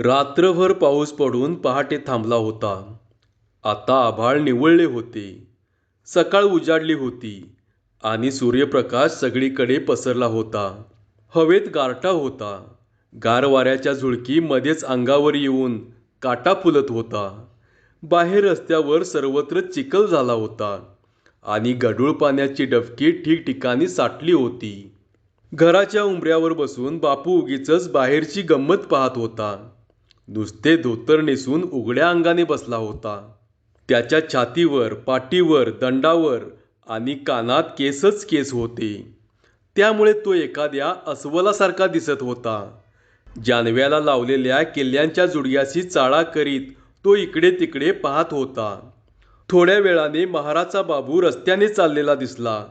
रात्रभर पाऊस पडून पहाटे थांबला होता. आता आभाळ निवळले होते. सकाळ उजाडली होती आणि सूर्यप्रकाश सगळीकडे पसरला होता. हवेत गारठा होता. गार वाऱ्याच्या झुळकी मध्येच अंगावर येऊन काटा फुलत होता. बाहेर रस्त्यावर सर्वत्र चिखल झाला होता आणि गढूळ पाण्याची डबकी ठिकठिकाणी साठली होती. घराच्या उंबऱ्यावर बसून बापू उगीच बाहेरची गंमत पाहत होता. नुसते धोतर नेसून उघड्या अंगाने बसला होता. त्याच्या छातीवर पाठीवर दंडावर आणि कानात केसच केस होते. त्यामुळे तो एखाद्या अस्वलासारखा दिसत होता. जानव्याला लावलेल्या किल्ल्यांच्या जुडग्याशी चाळा करीत तो इकडे तिकडे पाहत होता. थोड्या वेळाने महाराजचा बाबू रस्त्याने चाललेला दिसला.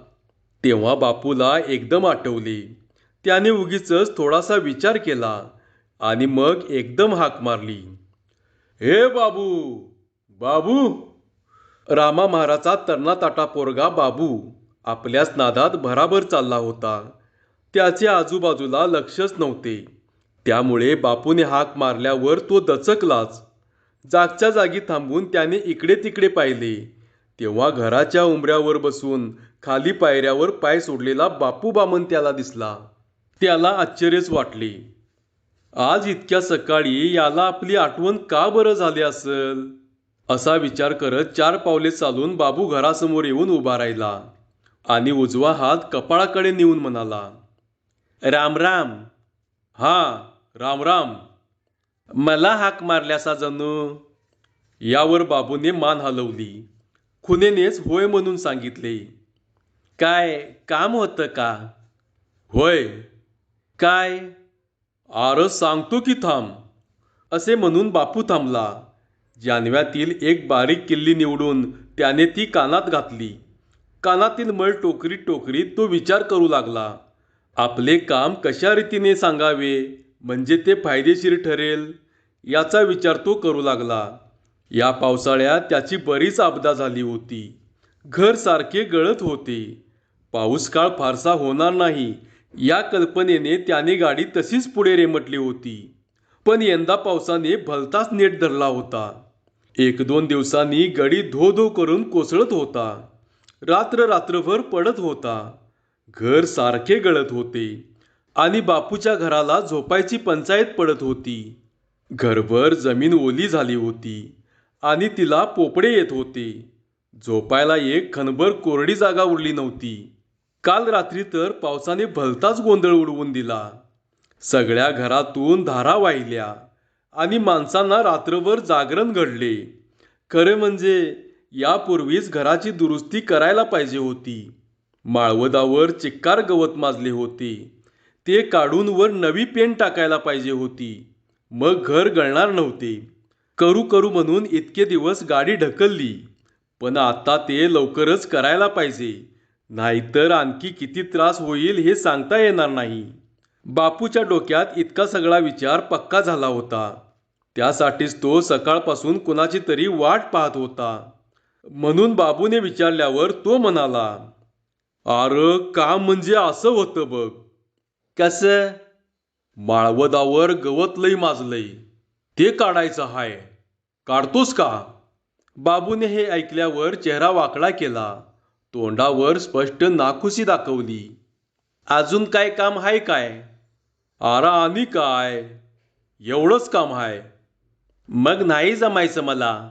तेव्हा बापूला एकदम आठवले. त्याने उगीच थोडासा विचार केला. आणि मग एकदम हाक मारली. हे बाबू बाबू. रामा महाराजचा तरणाताटा पोरगा बाबू आपल्याच नादात भराभर चालला होता. त्याचे आजूबाजूला लक्षच नव्हते. त्यामुळे बापूने हाक मारल्यावर तो दचकलाच. जागच्या जागी थांबून त्याने इकडे तिकडे पाहिले. तेव्हा घराच्या उंबऱ्यावर बसून खाली पायऱ्यावर पाय सोडलेला बापू बामन त्याला दिसला. त्याला आश्चर्यच वाटले. आज इतक्या सकाळी याला आपली आठवण का बरं झाली असेल? असा विचार करत चार पावले चालून बाबू घरासमोर येऊन उभा राहिला आणि उजवा हात कपाळाकडे नेऊन म्हणाला राम राम. हा राम राम. मला हाक मारल्यासा जणू. यावर बाबूने मान हलवली खुनेनेच होय म्हणून सांगितले काय काम होतं का? होय. काय? आरस सांगतो की थांब असे म्हणून बापू थांबला. जानव्यातील एक बारीक किल्ली निवडून त्याने ती कानात घातली. कानातील मळ टोकरीत टोकरीत तो विचार करू लागला. आपले काम कशा रीतीने सांगावे म्हणजे ते फायदेशीर ठरेल याचा विचार तो करू लागला. या पावसाळ्यात त्याची बरीच आपदा झाली होती. घर सारखे गळत होते. पाऊस काळ फारसा होणार नाही या कल्पनेने त्याने गाडी तशीच पुढे रेमटली होती. पण यंदा पावसाने भलताच नेट धरला होता. एक दोन दिवसांनी गडी धो धो करून कोसळत होता. रात्र रात्रभर पडत होता. घर सारखे गळत होते. आणि बापूच्या घराला झोपायची पंचायत पडत होती. घरभर जमीन ओली झाली होती. आणि तिला पोपडे येत होते. झोपायला एक खणभर कोरडी जागा उरली नव्हती. काल रात्री तर पावसाने भलताच गोंधळ उडवून दिला. सगळ्या घरातून धारा वाहिल्या आणि माणसांना रात्रभर जागरण घडले. खरे म्हणजे यापूर्वीच घराची दुरुस्ती करायला पाहिजे होती. माळवदावर चिक्कार गवत माजले होते. ते काढून वर नवी पेंट टाकायला पाहिजे होती. मग घर गळणार नव्हते. करू करू म्हणून इतके दिवस गाडी ढकलली. पण आता ते लवकरच करायला पाहिजे. नाहीतर आणखी किती त्रास होईल हे सांगता येणार नाही. बापूच्या डोक्यात इतका सगळा विचार पक्का झाला होता. त्यासाठीच तो सकाळपासून कुणाची तरी वाट पाहत होता. म्हणून बाबूने विचारल्यावर तो म्हणाला अर काम म्हणजे असं होतं बघ. कसं? माळवदावर गवत लई माजलंय. ते काढायचं हाय. काढतोस का? बाबूने हे ऐकल्यावर चेहरा वाकडा केला. तोंडावर स्पष्ट नाखुशी दाखवली. अजून काय काम हाय काय? आरा आणि काय? एवढंच काम हाय. मग नाही जमायचं मला.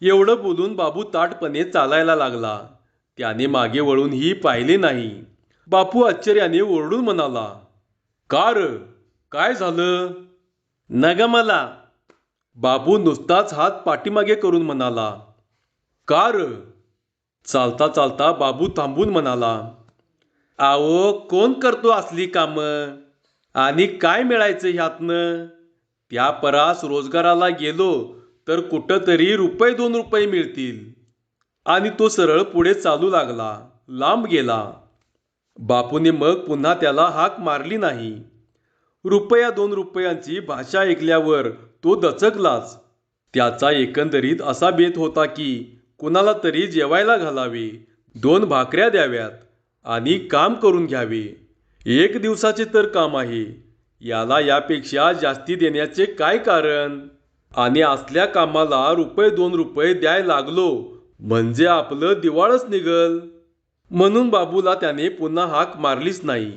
एवढं बोलून बाबू ताटपणे चालायला लागला. त्याने मागे वळूनही पाहिले नाही. बापू आश्चर्याने ओरडून म्हणाला कार काय झालं? नग मला. बाबू नुसताच हात पाठीमागे करून म्हणाला कार चालता चालता बाबू थांबून म्हणाला आओ कोण करतो असली कामं? आणि काय मिळायचं ह्यातनं? त्या परास रोजगाराला गेलो तर कुठं तरी रुपये दोन रुपये मिळतील. आणि तो सरळ पुढे चालू लागला लांब गेला. बापूने मग पुन्हा त्याला हाक मारली नाही. रुपया दोन रुपयांची भाषा ऐकल्यावर तो दचकलाच. त्याचा एकंदरीत असा बेत होता की कुणाला तरी जेवायला घालावे. दोन भाकऱ्या द्याव्यात आणि काम करून घ्यावे. एक दिवसाचे तर काम आहे. याला यापेक्षा जास्ती देण्याचे काय कारण? आणि असल्या कामाला रुपये दोन रुपये द्याय लागलो म्हणजे आपलं दिवाळच निघल. म्हणून बाबूला त्याने पुन्हा हाक मारलीच नाही.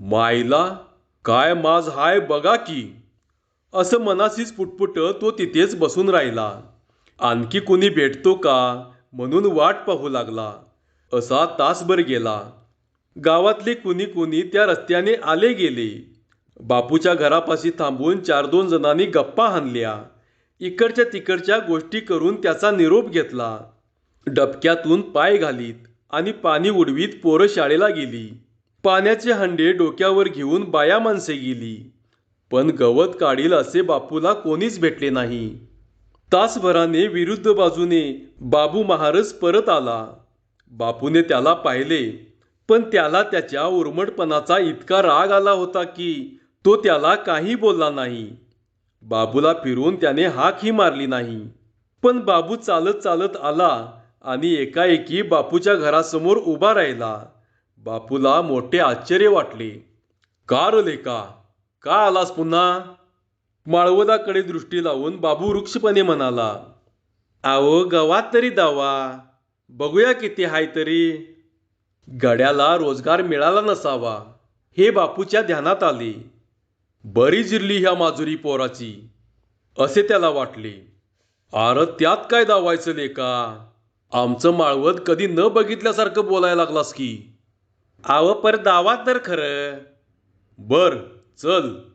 मायला काय माज हाय बघा की. असं मनाशीच पुटपुट तो तिथेच बसून राहिला. आणखी कुणी भेटतो का? म्हणून वाट पाहू लागला. असा तासभर गेला. गावातले कुणी कुणी त्या रस्त्याने आले गेले. बापूच्या घरापाशी थांबून चार दोन जणांनी गप्पा हाणल्या. इकडच्या तिकडच्या गोष्टी करून त्याचा निरोप घेतला. डबक्यातून पाय घालीत आणि पाणी उडवीत पोरं शाळेला गेली. पाण्याचे हंडे डोक्यावर घेऊन बाया माणसे गेली. पण गवत काढील असे बापूला कोणीच भेटले नाही. तासभराने विरुद्ध बाजूने बाबू महारस परत आला. बापूने त्याला पाहिले पण त्याला त्याच्या उर्मटपणाचा इतका राग आला होता की तो त्याला काही बोलला नाही. बाबूला फिरून त्याने हाकही मारली नाही. पण बाबू चालत चालत आला आणि एकाएकी बापूच्या घरासमोर उभा राहिला. बापूला मोठे आश्चर्य वाटले. का र का आलास पुन्हा? माळवदाकडे दृष्टी लावून बाबू वृक्षपणे म्हणाला आहो गवात तरी दावा. बघूया किती हाय तरी. गड्याला रोजगार मिळाला नसावा. हे बापूच्या ध्यानात आले. बरी जिरली ह्या माजुरी पोराची असे त्याला वाटले. आर त्यात काय दावायचं लेका आमचं माळवत कधी न बघितल्यासारखं बोलायला लागलास की. आव पर दावा तर खरं. बर चल.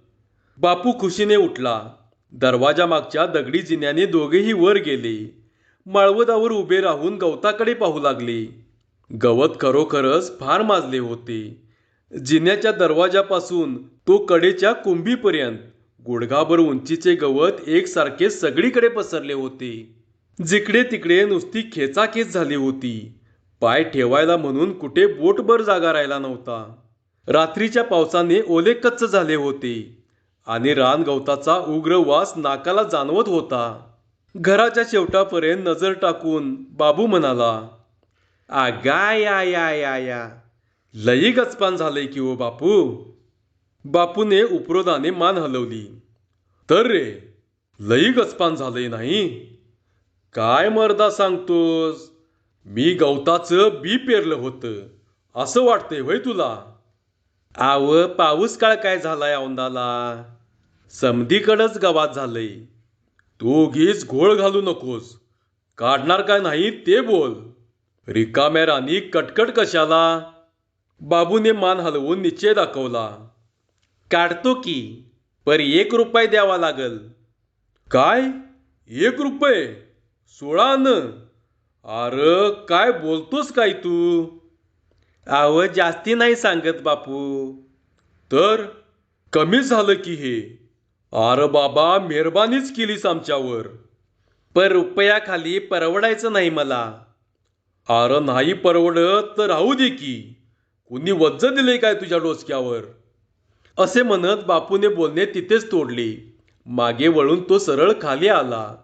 बापू खुशीने उठला. दरवाजामागच्या दगडी जिन्याने दोघेही वर गेले. माळवदावर उभे राहून गवताकडे पाहू लागले. गवत खरोखरच फार माजले होते. जिन्याच्या दरवाजापासून तो कडेच्या कुंभीपर्यंत गुडघाभर उंचीचे गवत एकसारखे सगळीकडे पसरले होते. जिकडे तिकडे नुसती खेचाखेच झाली होती. पाय ठेवायला म्हणून कुठे बोटभर जागा राहिला नव्हता. रात्रीच्या पावसाने ओले कच्च झाले होते. आणि रान गवताचा उग्र वास नाकाला जाणवत होता. घराच्या शेवटापर्यंत नजर टाकून बाबू म्हणाला आगा या या या या. लई गचपान झालंय की ओ बापू. बापूने उपरोधाने मान हलवली तर रे लई गचपान झालंय नाही. काय मर्दा सांगतोस? मी गवताचं बी पेरलं होतं. असं वाटतंय होय तुला. आव पाऊस काळ काय झालाय औंदाला? समधीकडंच गावात झालंय. तू उगीच घोळ घालू नकोस. काढणार काय नाही ते बोल. रिकाम्या राणी कटकट कशाला? बाबूने मान हलवून निश्चय दाखवला. काढतो की पर एक रुपये द्यावा लागल. काय? एक रुपये? सोळा न अर काय बोलतोस काय तू? आव जास्ती नाही सांगत बापू. तर कमी झालं की हे? अरे बाबा मेहरबानीच केलीस आमच्यावर. पर रुपयाखाली परवडायचं नाही मला. अरे नाही परवडत तर राहू दे की. कुणी वज्ज दिले काय तुझ्या डोसक्यावर? असे म्हणत बापूने बोलणे तिथेच तोडले. मागे वळून तो सरळ खाली आला.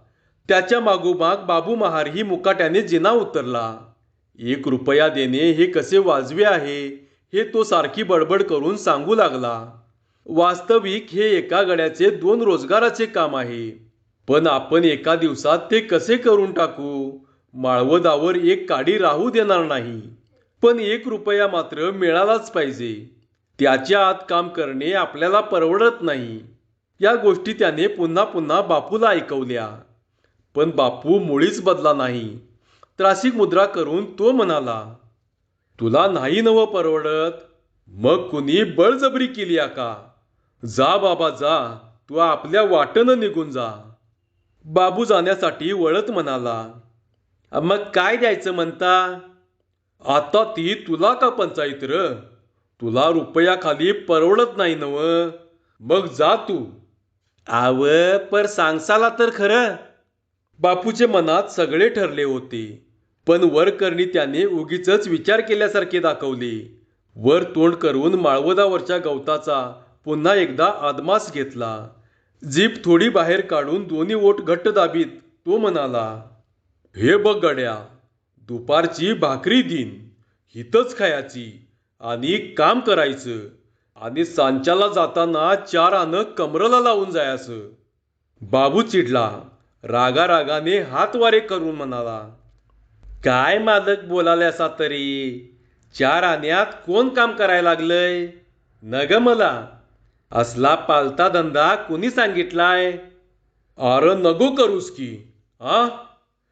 त्याच्या मागोमाग बाबू महार ही मुकाट्याने जिना उतरला. एक रुपया देणे हे कसे वाजवे आहे हे तो सारखी बडबड करून सांगू लागला. वास्तविक हे एका गड्याचे दोन रोजगाराचे काम आहे. पण आपण एका दिवसात ते कसे करून टाकू? माळवदावर एक काडी राहू देणार नाही. पण एक रुपया मात्र मिळालाच पाहिजे. त्याच्या आत काम करणे आपल्याला परवडत नाही. या गोष्टी त्याने पुन्हा पुन्हा बापूला ऐकवल्या. पण बापू मुळीच बदला नाही. त्रासिक मुद्रा करून तो म्हणाला तुला नाही नवं परवडत. मग कुणी बळजबरी केली आ का? जा बाबा जा. तू आपल्या वाटनं निघून जा. बाबू जाण्यासाठी वळत म्हणाला मग काय द्यायचं म्हणता? आता ती तुला का पंचायत र? तुला रुपयाखाली परवडत नाही नव. मग जा तू. आव पर सांगसाला तर खरं. बापूचे मनात सगळे ठरले होते पण वरकर्णी त्याने उगीच विचार केल्यासारखे दाखवले. वर तोंड करून माळवदावरच्या गवताचा पुन्हा एकदा आदमास घेतला. जीप थोडी बाहेर काढून दोन्ही ओठ घट्ट दाबीत तो म्हणाला हे बघ गड्या दुपारची भाकरी दिन हितच खायची आणि काम करायचं आणि सांच्याला जाताना चार आणं कमरला लावून जायचं. बाबू चिडला रागारागाने हातवारे हात वारे करून म्हणाला काय मालक बोलाले असा तरी चार आण्यात कोण काम करायला लागलंय? न मला असला पालता धंदा कुणी सांगितलाय? अरे नको करूस की आ?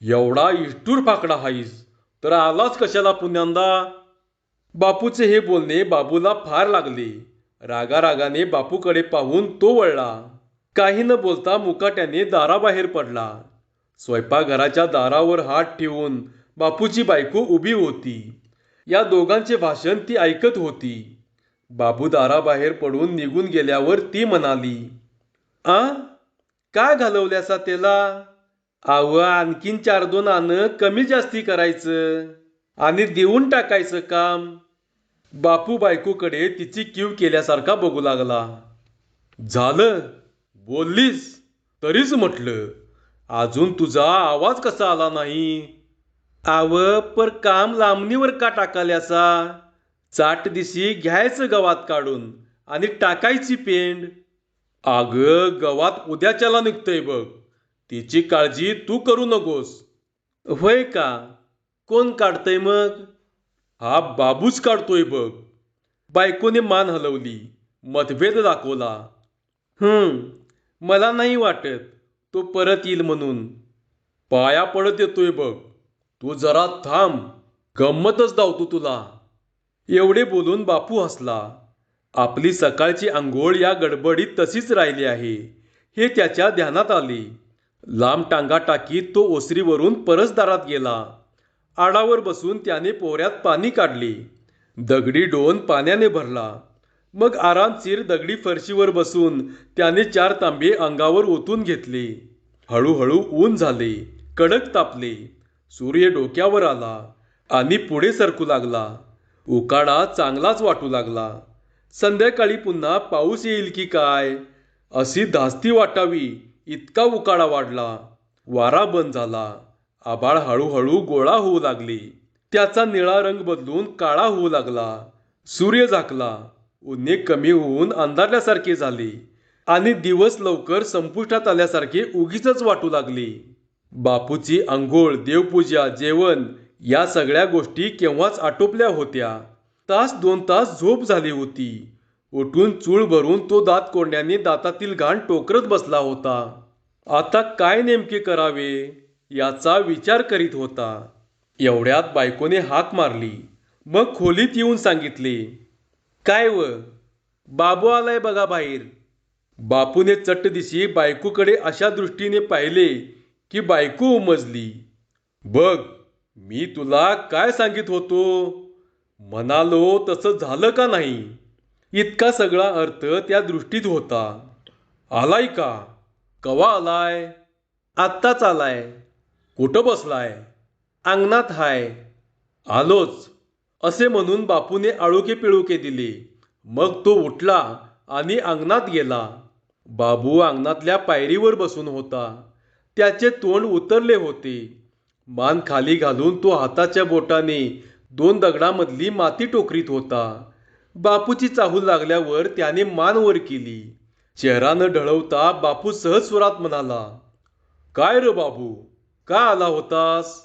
एवढा इष्टूर फाकडा हाईस तर आलाच कशाला पुण्यांदा? बापूचे हे बोलणे बाबूला फार लागले. रागारागाने बापूकडे पाहून तो वळला. काही न बोलता मुकाट्याने दाराबाहेर पडला. स्वयंपाकघराच्या दारावर हात ठेवून बापूची बायको उभी होती. या दोघांचे भाषण ती ऐकत होती. बाबू दाराबाहेर पडून निघून गेल्यावर ती म्हणाली आ? काय घालवल्यासा त्याला? आव आणखीन चार दोन आणं कमी जास्ती करायचं आणि देऊन टाकायचं काम. बापू बायकोकडे तिची कीव केल्यासारखा बघू लागला. झालं. बोललीस. तरीच म्हटलं. अजून तुझा आवाज कसा आला नाही? आव पर काम लांबणीवर का टाकाल्याचा चाट दिशी घ्यायचं गवात काढून आणि टाकायची पेंड. अगं गवात उद्याच्याला निघतंय बघ. तिची काळजी तू करू नकोस. होय का? कोण काढतंय मग? हा बाबूच काढतोय बघ. बायकोने मान हलवली. मतभेद दाखवला. हम्म मला नाही वाटत तो परत येईल म्हणून. पाया पडत येतोय बघ. तू जरा थांब. गंमतच धावतो तुला. एवढे बोलून बापू हसला. आपली सकाळची आंघोळ या गडबडीत तशीच राहिली आहे. हे त्याच्या ध्यानात आले. लांब टांगा टाकीत तो ओसरीवरून परसदारात गेला. आडावर बसून त्याने पोहऱ्यात पाणी काढले. दगडी डोन पाण्याने भरला. मग आरामशीर दगडी फरशीवर बसून त्याने चार तांबे अंगावर ओतून घेतले. हळूहळू ऊन झाले. कडक तापले. सूर्य डोक्यावर आला आणि पुढे सरकू लागला. उकाडा चांगलाच वाटू लागला. संध्याकाळी पुन्हा पाऊस येईल की काय? अशी धास्ती वाटावी इतका उकाडा वाढला. वारा बंद झाला. आबाळ हळूहळू गोळा होऊ लागली. त्याचा निळा रंग बदलून काळा होऊ लागला. सूर्य झाकला. उन्हे कमी होऊन अंधारल्यासारखे झाले. आणि दिवस लवकर संपुष्टात आल्यासारखे उगीच वाटू लागली. बापूची आंघोळ देवपूजा जेवण या सगळ्या गोष्टी केव्हाच आटोपल्या होत्या? तास दोन तास झोप झाली होती. उठून चूळ भरून तो दात कोंड्याने दातातील घाण टोकरत बसला होता. आता काय नेमके करावे? याचा विचार करीत होता. एवढ्यात बायकोने हाक मारली. मग खोलीत येऊन सांगितले काय व? बाबू आलाय बघा बाहेर. बापूने चट्ट दिशी बायकोकडे अशा दृष्टीने पाहिले की बायको उमजली. बघ मी तुला काय सांगित होतो? म्हणालो तसं झालं का नाही? इतका सगळा अर्थ त्या दृष्टीत होता. आलाय का? कवा आलाय? आत्ताच आलाय. कुठं बसलाय? अंगणात हाय. आलोच. असे म्हणून बापूने आळुके पिळुके दिले. मग तो उठला आणि अंगणात गेला. बाबू अंगणातल्या पायरीवर बसून होता. त्याचे तोंड उतरले होते. मान खाली घालून तो हाताच्या बोटाने दोन दगडामधली माती टोकरीत होता. बापूची चाहूल लागल्यावर त्याने मान वर केली. चेहरा न ढळवता बापू सहज स्वरात म्हणाला काय र बाबू का आला होतास?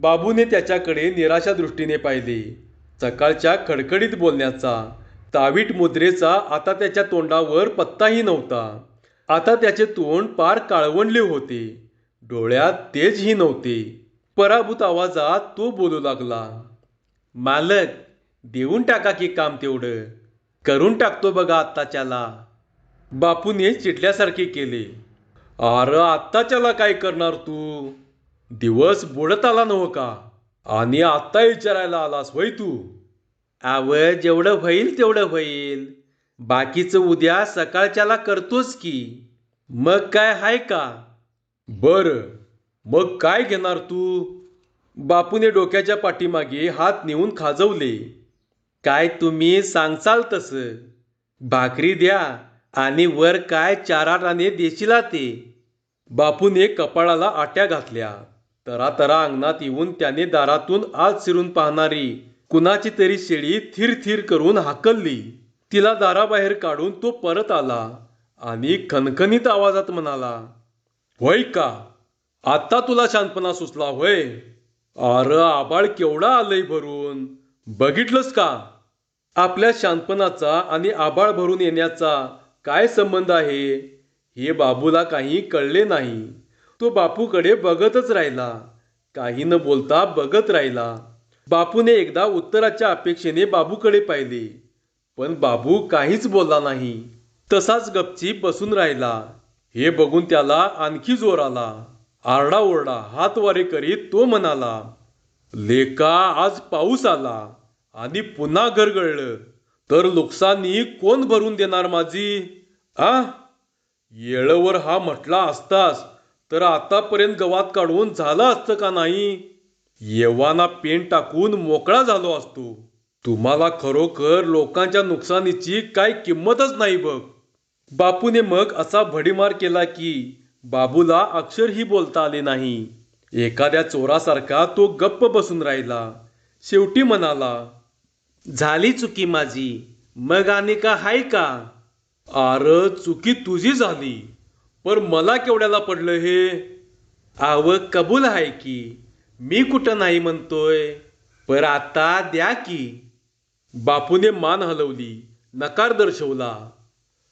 बाबूने त्याच्याकडे निराशा दृष्टीने पाहिले. सकाळच्या खडखडीत बोलण्याचा तावीट मुद्रेचा आता त्याच्या तोंडावर पत्ताही नव्हता. आता त्याचे तोंड पार काळवंडले होते. डोळ्यात तेजही नव्हते. पराभूत आवाजात तो बोलू लागला मालक देऊन टाका की काम तेवढं. करून टाकतो बघा आत्ताच्याला. बापूने चिडल्यासारखे केले अरे आत्ताच्याला काय करणार तू? दिवस बुडत आला नव का? आणि आत्ता विचारायला आलास होय तू? आव जेवढं होईल तेवढं होईल. बाकीचं उद्या सकाळच्याला करतोच की. मग काय हाय का? बरं. मग काय घेणार तू? बापूने डोक्याच्या पाठीमागे हात नेऊन खाजवले. काय तुम्ही सांगचाल तसं? भाकरी द्या आणि वर काय चार देशीला ते? बापूने कपाळाला आट्या घातल्या. तरा तरा अंगणात येऊन त्याने दारातून आत शिरून पाहणारी कुणाची तरी शेळी थिर थिर करून हाकलली. तिला दाराबाहेर काढून तो परत आला आणि खणखणीत आवाजात म्हणाला होय का? आता तुला शहाणपणा सुचला होय? अरे आबाळ केवढा आलंय भरून. बघितलंस का? आपल्या शांतपणाचा आणि आबाळ भरून येण्याचा काय संबंध आहे? हे बाबूला काही कळले नाही. तो बापूकडे बघतच राहिला. काही न बोलता बघत राहिला. बापूने एकदा उत्तराच्या अपेक्षेने बाबूकडे पाहिले. पण बाबू काहीच बोलला नाही. तसाच गपचीप बसून राहिला. हे बघून त्याला आणखी जोर आला. आरडाओरडा हातवारे करीत तो म्हणाला लेका आज पाऊस आला आणि पुन्हा गरगळलं तर नुकसानी कोण भरून देणार माझी? आ? येळवर हा म्हटला असतास तर आतापर्यंत गवात काढून झालं असतं का नाही? येवाना पेन टाकून मोकळा झालो असतो. तुम्हाला खरोखर लोकांच्या नुकसानीची काय किंमतच नाही बघ. बापूने मग असा भडीमार केला की बाबूला अक्षरही बोलता आले नाही. एखाद्या चोरासारखा तो गप्प बसून राहिला. शेवटी म्हणाला झाली चुकी माझी. मग आणि का हाय का? आर चुकी तुझी झाली. पर मला केवढ्याला पडलं हे? आव कबूल आहे की. मी कुठं नाही म्हणतोय. पर आता द्या की. बापूने मान हलवली नकार दर्शवला.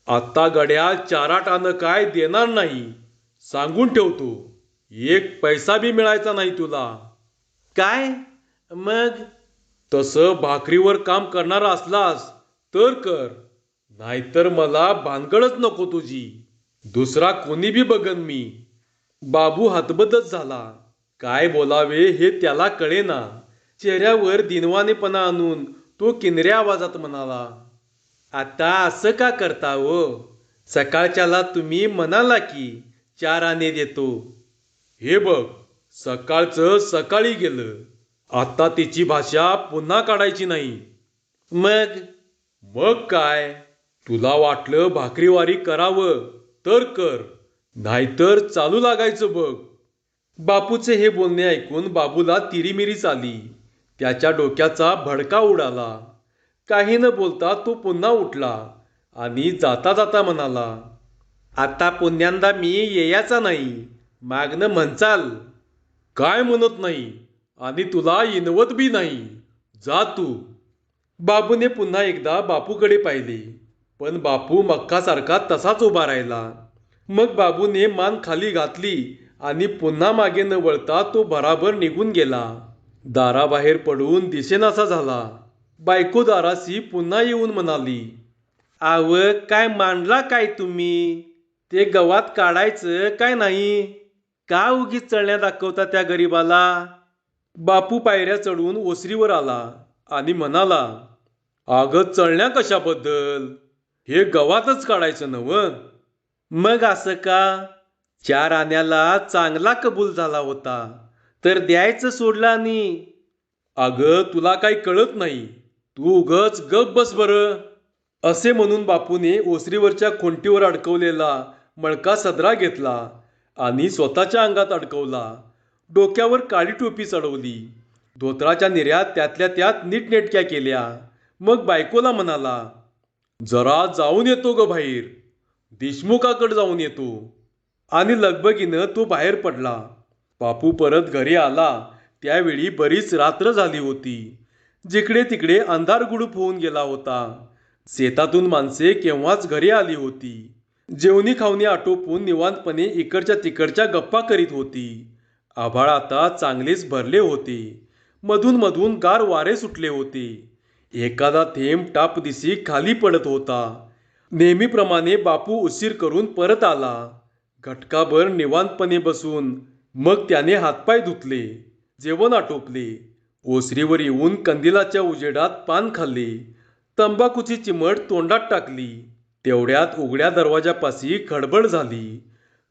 आता गड्या चाराटानं काय देणार नाही? सांगून ठेवतो एक पैसा बी मिळायचा नाही तुला. काय? मग? तसं भाकरीवर काम करणार असलास तर कर. नाहीतर मला भानगडच नको तुझी. दुसरा कोणी बी बघन मी. बाबू हतबतच झाला. काय बोलावे हे त्याला कळेना. चेहऱ्यावर दिनवानेपणा आणून तो किनऱ्या आवाजात म्हणाला आता असं का करता हो? सकाळच्याला तुम्ही म्हणाला की चार आणे देतो. हे बघ सकाळचं सकाळी गेलं. आता तिची भाषा पुन्हा काढायची नाही. मग? मग काय? तुला वाटलं भाकरीवारी करावं तर कर. नाहीतर चालू लागायचं बघ. बापूचे हे बोलणे ऐकून बाबूला तिरीमिरीच आली. त्याच्या डोक्याचा भडका उडाला. काही न बोलता तो पुन्हा उठला आणि जाता जाता म्हणाला आता पुन्यांदा मी येयाचा नाही. मागणं म्हणचाल. काय म्हणत नाही? आणि तुला इनवत बी नाही. जा तू. बाबूने पुन्हा एकदा बापूकडे पाहिले. पण बापू मक्कासारखा तसाच उभा राहिला. मग बाबूने मान खाली घातली आणि पुन्हा मागे न वळता तो भराभर निघून गेला. दाराबाहेर पडून दिसेनासा झाला. बायको दाराशी पुन्हा येऊन म्हणाली आव काय मांडला काय तुम्ही? ते गवात काढायचं काय नाही? का उगीच चढण्या दाखवता त्या गरीबाला? बापू पायऱ्या चढून ओसरीवर आला आणि म्हणाला अगं चढण्या कशाबद्दल? हे गवातच काढायचं नव मग असं का? चार आण्याला चांगला कबूल झाला होता तर द्यायचं सोडलं आणि अगं तुला काही कळत नाही. तू उगच गप बस बरं. असे म्हणून बापूने ओसरीवरच्या खोंटीवर अडकवलेला मळका सदरा घेतला आणि स्वतःच्या अंगात अडकवला. डोक्यावर काळी टोपी चढवली. धोत्राच्या निर्यात त्यातल्या त्यात नीटनेटक्या केल्या. मग बायकोला म्हणाला जरा जाऊन येतो ग बाहेर. देशमुखाकडे जाऊन येतो. आणि लगबगीनं तो बाहेर पडला. बापू परत घरी आला. त्यावेळी बरीच रात्र झाली होती. जिकडे तिकडे अंधार गुडूप होऊन गेला होता. शेतातून माणसे केव्हाच घरी आली होती. जेवणी खावणी आटोपून निवांतपणे इकडच्या तिकडच्या गप्पा करीत होती. आभाळ आता चांगलेच भरले होते. मधून मधून गार वारे सुटले होते. एखादा थेंब टाप दिसी खाली पडत होता. नेहमीप्रमाणे बापू उशीर करून परत आला. घटकाभर निवांतपणे बसून मग त्याने हातपाय धुतले. जेवण आटोपले. ओसरीवर येऊन कंदिलाच्या उजेडात पान खाल्ले. तंबाखूची चिमट तोंडात टाकली. तेवढ्यात उघड्या दरवाजापाशी खडबड झाली.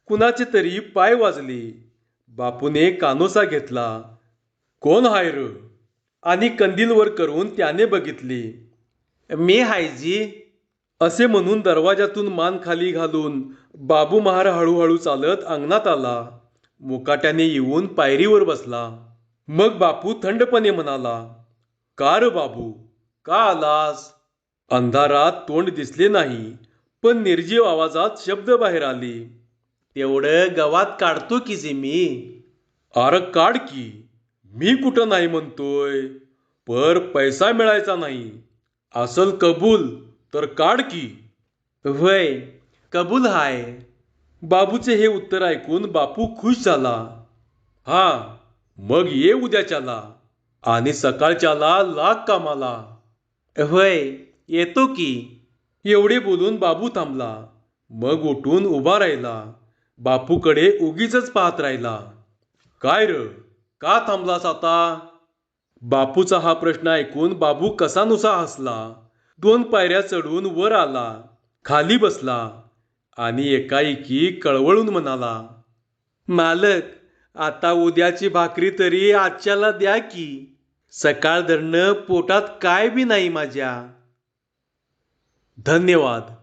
कुणाचे तरी पाय वाजले. बापूने कानोसा घेतला. कोण हाय र? आणि कंदीलवर करून त्याने बघितले. मी हायजी असे म्हणून दरवाजातून मान खाली घालून बाबू महार हळूहळू चालत अंगणात आला. मुकाट्याने येऊन पायरीवर बसला. मग बापू थंडपणे म्हणाला का र बाबू? का आलास? अंधारात तोंड दिसले नाही पण निर्जीव आवाजात शब्द बाहेर आले. तेवढं गवात काढतो की जे मी? आर काढ की मी कुठं नाही म्हणतोय पर पैसा मिळायचा नाही. असल कबूल तर काढ की. वय कबूल हाय. बाबूचे हे उत्तर ऐकून बापू खुश झाला. हा मग ये उद्याच्याला आणि सकाळच्याला लाग कामाला. होय येतो की? एवढे बोलून बाबू थांबला. मग उठून उभा राहिला. बापूकडे उगीच पाहत राहिला. काय र? का थांबलास आता? बापूचा हा प्रश्न ऐकून बाबू कसानुसा हसला. दोन पायऱ्या चढून वर आला. खाली बसला आणि एकाएकी कळवळून म्हणाला मालक आता उद्याची भाकरी तरी आजच्याला द्या की. सकाळ धरणं पोटात काय बी नाही माझ्या. धन्यवाद.